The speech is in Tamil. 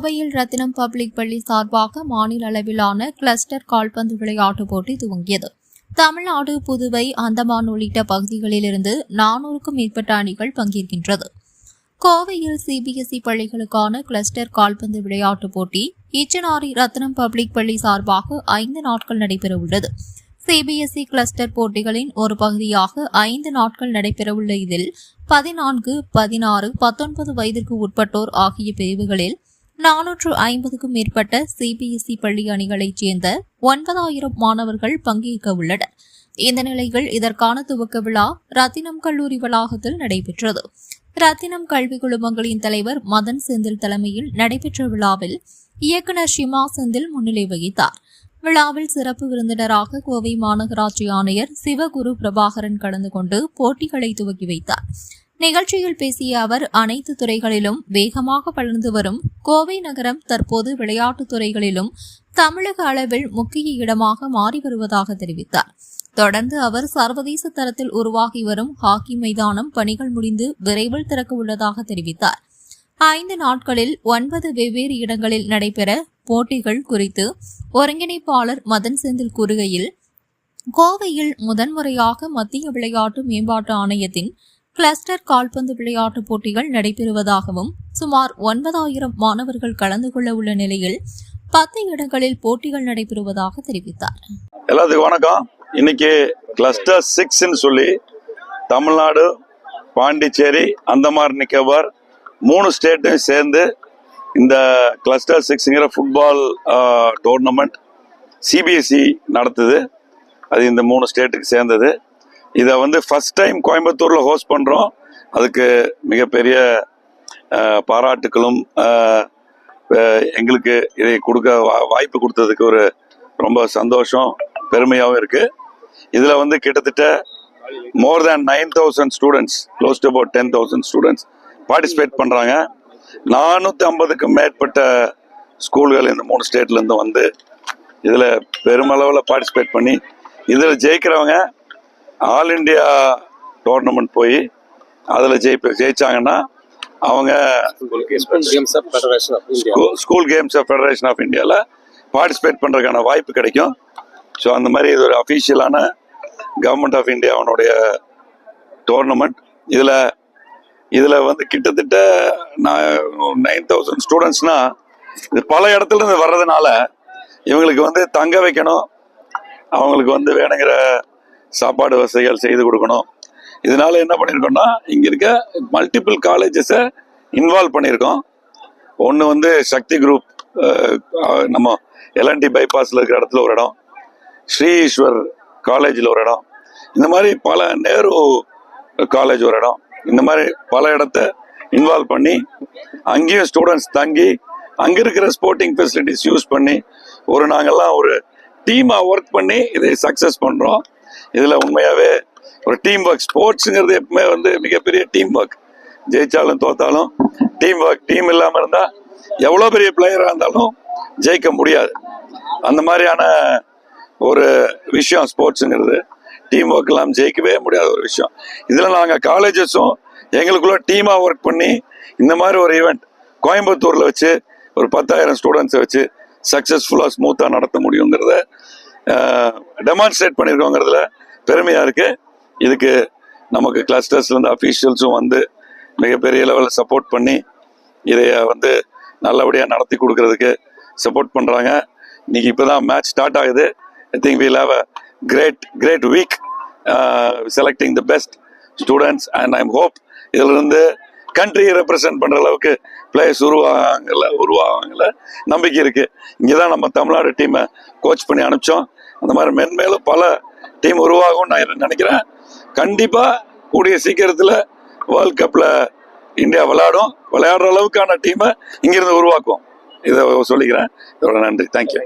கோவையில் ரத்தினம் பப்ளிக் பள்ளி சார்பாக மாநில அளவிலான கிளஸ்டர் கால்பந்து விளையாட்டுப் போட்டி துவங்கியது. தமிழ்நாடு புதுவை அந்தமான் உள்ளிட்ட பகுதிகளிலிருந்து நானூறுக்கும் மேற்பட்ட அணிகள் பங்கேற்கின்றது. கோவையில் சிபிஎஸ்இ பள்ளிகளுக்கான கிளஸ்டர் கால்பந்து விளையாட்டுப் போட்டி இச்சனாரி ரத்னம் பப்ளிக் பள்ளி சார்பாக ஐந்து நாட்கள் நடைபெறவுள்ளது. சிபிஎஸ்இ கிளஸ்டர் போட்டிகளின் ஒரு பகுதியாக ஐந்து நாட்கள் நடைபெறவுள்ள இதில் பதினான்கு பதினாறு பத்தொன்பது வயதிற்கு உட்பட்டோர் ஆகிய பிரிவுகளில் நானூற்று ஐம்பதுக்கும் மேற்பட்ட சிபிஎஸ்இ பள்ளி அணிகளைச் சேர்ந்த ஒன்பதாயிரம் மாணவர்கள் பங்கேற்க உள்ளனர் இந்த நிலையில் இதற்கான துவக்க விழா ரத்தினம் கல்லூரி வளாகத்தில் நடைபெற்றது. ரத்தினம் கல்வி குழுமங்களின் தலைவர் மதன் செந்தில் தலைமையில் நடைபெற்ற விழாவில் இயக்குனர் ஷிமா செந்தில் முன்னிலை வகித்தார். விழாவில் சிறப்பு விருந்தினராக கோவை மாநகராட்சி ஆணையர் சிவகுரு பிரபாகரன் கலந்து கொண்டு போட்டிகளை துவக்கி வைத்தார். நிகழ்ச்சியில் பேசிய அவர் அனைத்து துறைகளிலும் வேகமாக வளர்ந்து வரும் கோவை நகரம் தற்போது விளையாட்டுத் துறைகளிலும் தமிழக அளவில் முக்கிய இடமாக மாறி வருவதாக தெரிவித்தார். தொடர்ந்து அவர் சர்வதேச தரத்தில் உருவாகி வரும் ஹாக்கி மைதானம் பணிகள் முடிந்து விரைவில் திறக்க உள்ளதாக தெரிவித்தார். ஐந்து நாட்களில் ஒன்பது வெவ்வேறு இடங்களில் நடைபெற போட்டிகள் குறித்து ஒருங்கிணைப்பாளர் மதன் செந்தில் கூறுகையில் கோவையில் முதன்முறையாக மத்திய விளையாட்டு மேம்பாட்டு ஆணையத்தின் கிளஸ்டர் கால்பந்து விளையாட்டுப் போட்டிகள் நடைபெறுவதாகவும் சுமார் ஒன்பதாயிரம் மாணவர்கள் கலந்து கொள்ள உள்ள நிலையில் பத்து இடங்களில் போட்டிகள் நடைபெறுவதாக தெரிவித்தார். எல்லாத்துக்கும் வணக்கம். இன்னைக்கு கிளஸ்டர் சிக்ஸ்ன்னு சொல்லி தமிழ்நாடு பாண்டிச்சேரி அந்தமான் நிக்கோபார் மூணு ஸ்டேட்டும் சேர்ந்து இந்த கிளஸ்டர் சிக்ஸுங்கிற ஃபுட்பால் டோர்னமெண்ட் சிபிஎஸ்சி நடத்துது. அது இந்த மூணு ஸ்டேட்டுக்கு சேர்ந்தது. இதை வந்து ஃபர்ஸ்ட் டைம் கோயம்புத்தூரில் ஹோஸ்ட் பண்ணுறோம் அதுக்கு மிகப்பெரிய பாராட்டுகளும் பாராட்டுக்களும் எங்களுக்கு இதை கொடுக்க வா- வாய்ப்பு கொடுத்ததுக்கு ஒரு ரொம்ப சந்தோஷம் பெருமையாகவும் இருக்குது இதில் வந்து கிட்டத்தட்ட more than nine thousand students close to about ten thousand students participate பண்ணுறாங்க நானூற்றி ஐம்பதுக்கு மேற்பட்ட ஸ்கூல்கள் இந்த மூணு ஸ்டேட்லேருந்து வந்து இதில் பெருமளவில் பார்ட்டிசிபேட் பண்ணி இதில் ஜெயிக்கிறவங்க ஆல் இண்டியா டோர்னமெண்ட் போய் அதில் ஜெயிப்ப ஜெயிச்சாங்கன்னா அவங்க ஸ்கூல் கேம்ஸ் ஃபெடரேஷன் ஆஃப் இந்தியாவில் பார்ட்டிசிபேட் பண்ணுறதுக்கான வாய்ப்பு கிடைக்கும். ஸோ அந்த மாதிரி இது ஒரு அஃபீஷியலான கவர்மெண்ட் ஆஃப் இந்தியாவுடைய டோர்னமெண்ட் இதில் இதில் வந்து கிட்டத்தட்ட நைன் தௌசண்ட் ஸ்டூடெண்ட்ஸ்னால் இது பல இடத்துல இருந்து வர்றதுனால இவங்களுக்கு வந்து தங்க வைக்கணும். அவங்களுக்கு வந்து வேணுங்கிற சாப்பாடு வசதிகள் செய்து கொடுக்கணும். இதனால என்ன பண்ணியிருக்கோம்னா இங்கே இருக்க மல்டிபிள் காலேஜஸை இன்வால்வ் பண்ணியிருக்கோம் ஒன்று வந்து சக்தி குரூப் நம்ம எல்என்டி பைபாஸில் இருக்கிற இடத்துல ஒரு இடம். ஸ்ரீ ஈஸ்வர் காலேஜில் ஒரு இடம். இந்த மாதிரி பல நேரு காலேஜ் ஒரு இடம். இந்த மாதிரி பல இடத்த இன்வால்வ் பண்ணி அங்கேயும் ஸ்டூடெண்ட்ஸ் தங்கி அங்கே இருக்கிற ஸ்போர்ட்டிங் ஃபெசிலிட்டிஸ் யூஸ் பண்ணி ஒரு நாங்கள்லாம் ஒரு டீமாக ஒர்க் பண்ணி இதை சக்ஸஸ் பண்ணுறோம் இதில் உண்மையாகவே ஒரு டீம் ஒர்க் ஸ்போர்ட்ஸுங்கிறது எப்பவுமே வந்து மிகப்பெரிய டீம் ஒர்க் ஜெயித்தாலும் தோத்தாலும் டீம் ஒர்க் டீம் இல்லாமல் இருந்தால் எவ்வளோ பெரிய பிளேயராக இருந்தாலும் ஜெயிக்க முடியாது. அந்த மாதிரியான ஒரு விஷயம் ஸ்போர்ட்ஸுங்கிறது டீம் ஒர்க் இல்லாமல் ஜெயிக்கவே முடியாத ஒரு விஷயம். இதில் நாங்கள் காலேஜஸும் எங்களுக்குள்ள டீமாக ஒர்க் பண்ணி இந்த மாதிரி ஒரு ஈவெண்ட் கோயம்புத்தூரில் வச்சு ஒரு பத்தாயிரம் ஸ்டூடெண்ட்ஸை வச்சு சக்ஸஸ்ஃபுல்லாக ஸ்மூத்தாக நடத்த முடியுங்கிறத டெமான்ஸ்ட்ரேட் பண்ணியிருக்கோங்கிறதுல பெருமையாக இருக்குது இதுக்கு நமக்கு கிளஸ்டர்ஸ்லேருந்து அஃபீஷியல்ஸும் வந்து மிகப்பெரிய லெவலில் சப்போர்ட் பண்ணி இதை வந்து நல்லபடியாக நடத்தி கொடுக்கறதுக்கு சப்போர்ட் பண்ணுறாங்க இன்னைக்கு இப்போ தான் மேட்ச் ஸ்டார்ட் ஆகுது I think we'll have a great great week selecting the best students and I'm hope இதிலிருந்து கண்ட்ரியை ரெப்ரசன்ட் பண்ணுற அளவுக்கு பிளேயர்ஸ் உருவாகல உருவாகல. நம்பிக்கை இருக்குது இங்கே தான் நம்ம தமிழ்நாடு டீமை கோச் பண்ணி அனுப்பிச்சோம். அந்த மாதிரி மென்மேலும் பல டீம் உருவாகும்னு நான் நினைக்கிறேன்? கண்டிப்பாக கூடிய சீக்கிரத்தில் வேர்ல்ட் கப்பில் இந்தியா விளையாடும். விளையாடுற அளவுக்கான டீமை இங்கிருந்து உருவாக்கும் இதை சொல்லிக்கிறேன். இதோட நன்றி. தேங்க்யூ